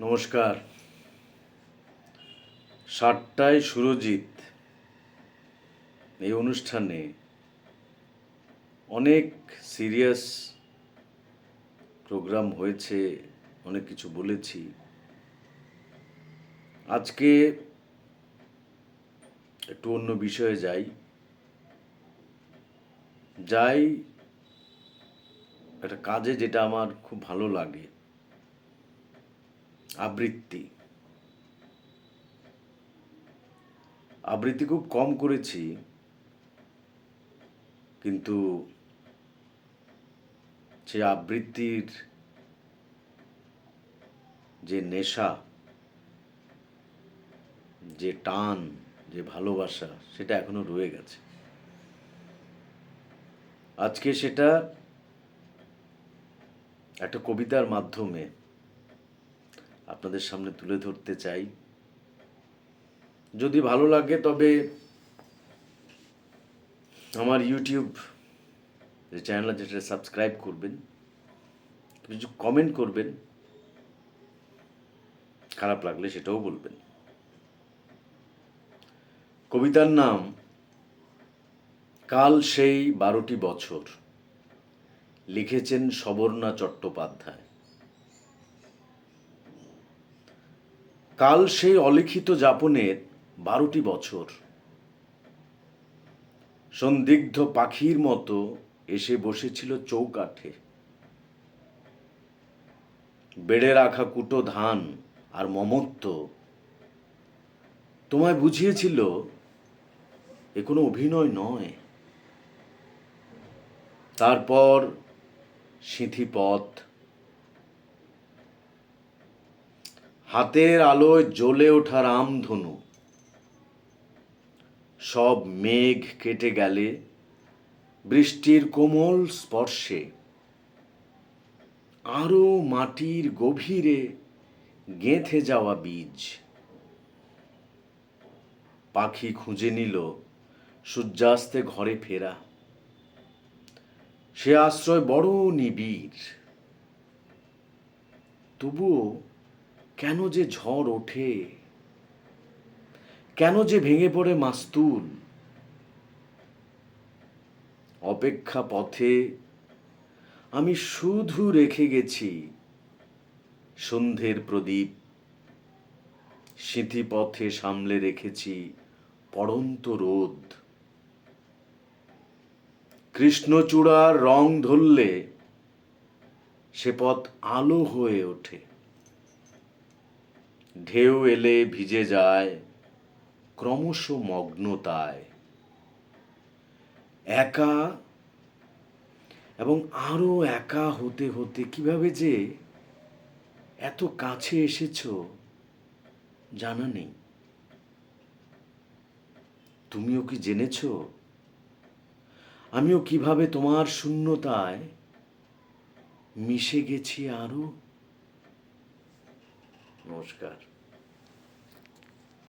নমস্কার। সাতটায় সুরজিৎ এই অনুষ্ঠানে অনেক সিরিয়াস প্রোগ্রাম হয়েছে, অনেক কিছু বলেছি। আজকে একটু অন্য বিষয়ে যাই। যাই একটা কাজে যেটা আমার খুব ভালো লাগে। আবৃত্তি। আবৃত্তি খুব কম করেছি, কিন্তু সে আবৃত্তির যে নেশা, যে টান, যে ভালোবাসা, সেটা এখনও রয়ে গেছে। আজকে সেটা একটা কবিতার মাধ্যমে আপনাদের সামনে তুলে ধরতে চাই। যদি ভালো লাগে তবে আমার ইউটিউব যে চ্যানেল আছে, সেটা সাবস্ক্রাইব করবেন, কিছু কমেন্ট করবেন, খারাপ লাগলে সেটাও বলবেন। কবিতার নাম, কাল সেই বারোটি বছর, লিখেছেন সবর্ণা চট্টোপাধ্যায়। কাল সেই অলিখিত যাপনের বারোটি বছর। সন্দিগ্ধ পাখির মতো এসে বসেছিল চৌকাঠে। বেড়ে রাখা কুটো ধান আর মমত্ব তোমায় বুঝিয়েছিল এ কোনো অভিনয় নয়। তারপর সিঁথিপথ হাতের আলোয় জ্বলে ওঠা রামধনু। সব মেঘ কেটে গেলে বৃষ্টির কোমল স্পর্শে। আরও মাটির গভীরে গেঁথে যাওয়া বীজ। পাখি খুঁজে নিল সূর্যাস্তে ঘরে ফেরা। সে আশ্রয় বড় নিবিড়। তবুও কেন যে ঝড় ওঠে? কেন যে ভেঙে পড়ে মাস্তুল? অপেক্ষা পথে আমি শুধু রেখে গেছি সন্ধ্যের প্রদীপ। স্মৃতিপথে সামলে রেখেছি পড়ন্ত রোদ। কৃষ্ণচূড়ার রং ধরলে সে পথ আলো হয়ে ওঠে। ঢেউ এলে ভিজে যায়, ক্রমশ মগ্নতায়। একা এবং আরও একা হতে হতে কীভাবে যে এত কাছে এসেছ, জানা নেই। তুমিও কি জেনেছ? আমিও কীভাবে তোমার শূন্যতায় মিশে গেছি আরও নমস্কার